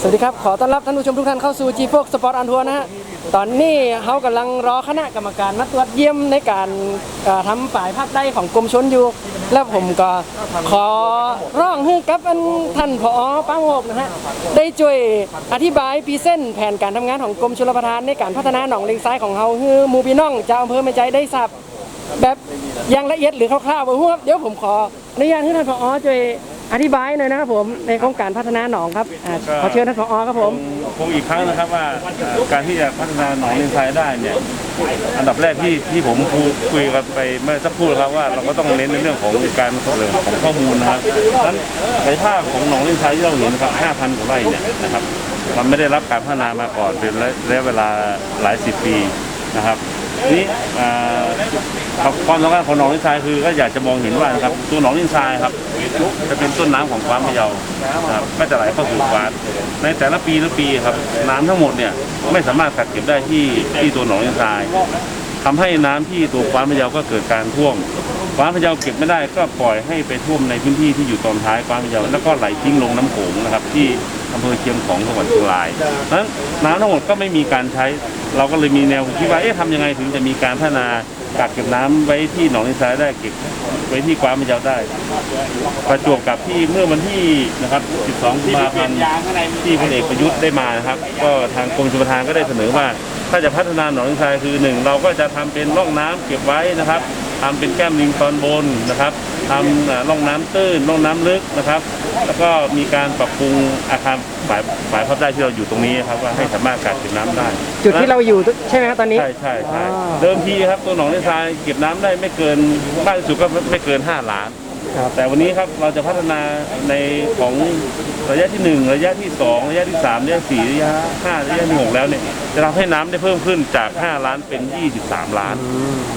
สวัสดีครับ ขอต้อนรับท่านผู้ชมทุกท่านเข้าสู่ G f o x Sport on Tour นะฮะ ตอนนี้เขากำลังรอคณะกรรมการมาตรวจเยี่ยมในการเอ่อทำฝ่ายภาคใต้ของกรมชนอยู่ แล้วผมก็ขอร้องให้กับอันท่านผอป้าโงกนะฮะ ได้ช่วยอธิบายพรีเส้นแผนการทำงานของกรมชลประทานในการพัฒนาหนองเลงซ้ายของเขาคือหมูพี่น้องจะอำเภอไม่ใจได้ทราบแบบอย่างละเอียดหรือคร่าวๆบ่ฮู้ครับเดี๋ยวผมขออนุญาตให้ท่านผอช่วย อธิบายหน่อยนะครับผมในโครงการพัฒนาหนองครับอ่าขอเชิญท่านผอครับผม คงอีกครั้งนะครับว่าเอ่อการที่จะพัฒนาหนองเลนทรายได้เนี่ยอันดับแรกที่ที่ผมคุยคุยกันไปเมื่อสักครู่นะครับว่าเราก็ต้องเน้นในเรื่องของการส่งเสริมของข้อมูลนะครับดังนั้นในภาพของหนองเลนทรายที่เราเห็นนะครับ 5,000กว่าไร่เนี่ยนะครับมันไม่ได้รับการพัฒนามาก่อนเป็นระยะเวลาหลายสิบปีนะครับที นี้อ่าความสำคัญของหนองเลนทรายคือก็อยากจะมองเห็นว่านะครับตัวหนองเลนทรายครับ จะเป็นต้นน้ำของกวานพะเยาครับก็จะไหลเข้าสู่กวาในแต่ละปีละปีครับ น้ำทั้งหมดเนี่ยไม่สามารถกักเก็บได้ที่ที่ตัวหนองเลนทรายทำให้น้ำที่ตัวกวาพะเยาก็เกิดการท่วมกวาพะเยาเก็บไม่ได้ก็ปล่อยให้ไปท่วมในพื้นที่ที่อยู่ตอนท้ายกวาพะเยาแล้วก็ไหลทิ้งลงน้ำโขงนะครับ ที่อำเภอเชียงของจังหวัดเชียงรายดังนั้นน้ำทั้งหมดก็ไม่มีการใช้ เราก็เลยมีแนวคิดว่าเอ๊ะทำยังไงถึงจะมีการพัฒนา กักเก็บน้ำไว้ที่หนองเลนทรายได้เก็บไว้ที่กวางพะเยาได้ ประจวบกับที่เมื่อวันที่นะครับ 12กุมภาพันธ์ที่พลเอกประยุทธ์ได้มานะครับ ก็ทางกรมชลประทานก็ได้เสนอว่า ถ้าจะพัฒนาหนองเลงทรายคือหนึ่งเราก็จะทำเป็นร่องน้ำเก็บไว้นะครับทำเป็นแก้มลิงตอนบนนะครับ ทำเอ่อร่องน้ำตื้นร่องน้ำลึกนะครับ แล้วก็มีการปรับปรุงอาคารฝ่ายฝ่ายภาพได้ที่เราอยู่ตรงนี้ครับว่าให้สามารถกักเก็บน้ำได้ จุดที่เราอยู่ใช่ไหมครับตอนนี้ ใช่ใช่ใช่อ่าเดิมทีครับตัวหนองเลงทรายเก็บน้ำได้ไม่เกินมากที่สุดก็ไม่เกิน 5 ล้าน ครับ แต่วันนี้ครับเราจะพัฒนาในของระยะที่ 1 ระยะที่ 2 ระยะที่ 3 ระยะ4ระยะ5ระยะที่6แล้วเนี่ยจะทำให้น้ำได้เพิ่มขึ้นจาก 5 ล้านเป็น 23 ล้าน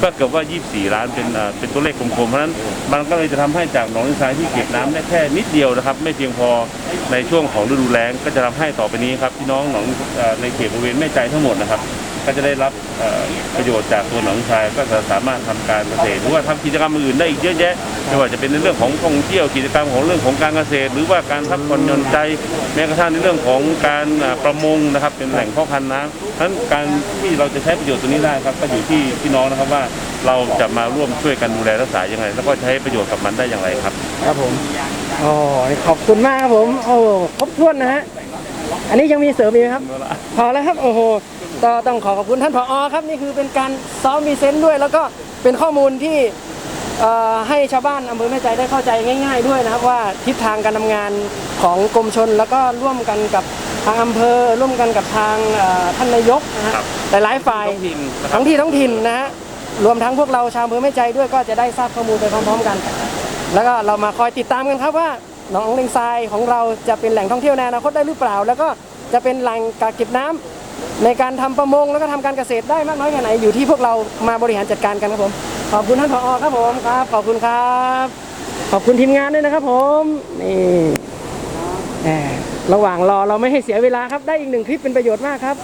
ก็เกือบว่า 24 ล้านเป็นเอ่อเป็นตัวเลขกลมๆเพราะฉะนั้นมันก็เลยจะทำให้จากหนองเลงทรายที่เก็บน้ำได้แค่นิดเดียวนะครับ ไม่เพียงพอในช่วงของฤดูแล้งก็จะทำให้ต่อไปนี้ครับพี่น้องหนองเอ่อในเขตบริเวณแม่ใจทั้งหมดนะครับ ก็จะได้รับประโยชน์จากตัวหนองชายก็จะสามารถทำการเกษตรหรือว่าทำกิจกรรมอื่นได้อีกเยอะแยะไม่ว่าจะเป็นในเรื่องของท่องเที่ยวกิจกรรมของเรื่องของการเกษตร หรือว่าการพักผ่อนหย่อนใจแม้กระทั่งในเรื่องของการประมงนะครับ เป็นแหล่งพ่อพันธุ์น้ำฉะนั้นการที่เราจะใช้ประโยชน์ตัวนี้ได้ครับก็อยู่ที่พี่น้องนะครับว่าเราจะมาร่วมช่วยกันดูแลรักษายังไงแล้วก็ใช้ประโยชน์กับมันได้อย่างไรครับ ครับผมโอ้ขอบคุณมากครับผมโอ้ครบถ้วนนะฮะอันนี้ยังมีเสริมอีกไหมครับ พอแล้วครับโอ้โห ก็ต้องขอขอบคุณท่านผอครับนี่คือเป็นการซ้อมมีเซนต์ด้วย แล้วก็เป็นข้อมูลที่เอ่อให้ชาวบ้านอำเภอแม่ใจได้เข้าใจง่าย ๆ ด้วยนะครับว่าทิศทางการทำงานของกรมชน แล้วก็ร่วมกันกับทางอำเภอร่วมกันกับทางเอ่อท่านนายกนะฮะครับหลายๆฝ่ายท้องถิ่นนะครับท้องที่ท้องถิ่นนะฮะรวมทั้งพวกเราชาวอำเภอแม่ใจด้วยก็จะได้ทราบข้อมูลไปพร้อม ๆ กัน แล้วก็เรามาคอยติดตามกันครับว่าหนองเลงทรายของเราจะเป็นแหล่งท่องเที่ยวในอนาคตได้หรือเปล่า แล้วก็จะเป็นแหล่งกักเก็บน้ำ ในการทำประมงแล้วก็ทำการเกษตรได้มากน้อยแค่ไหนอยู่ที่พวกเรามาบริหารจัดการกันครับผม ขอบคุณท่านผอครับผมครับ ขอบคุณครับ ขอบคุณทีมงานด้วยนะครับผมนี่ระหว่างรอเราไม่ให้เสียเวลาครับได้อีกหนึ่งคลิปเป็นประโยชน์มากครับ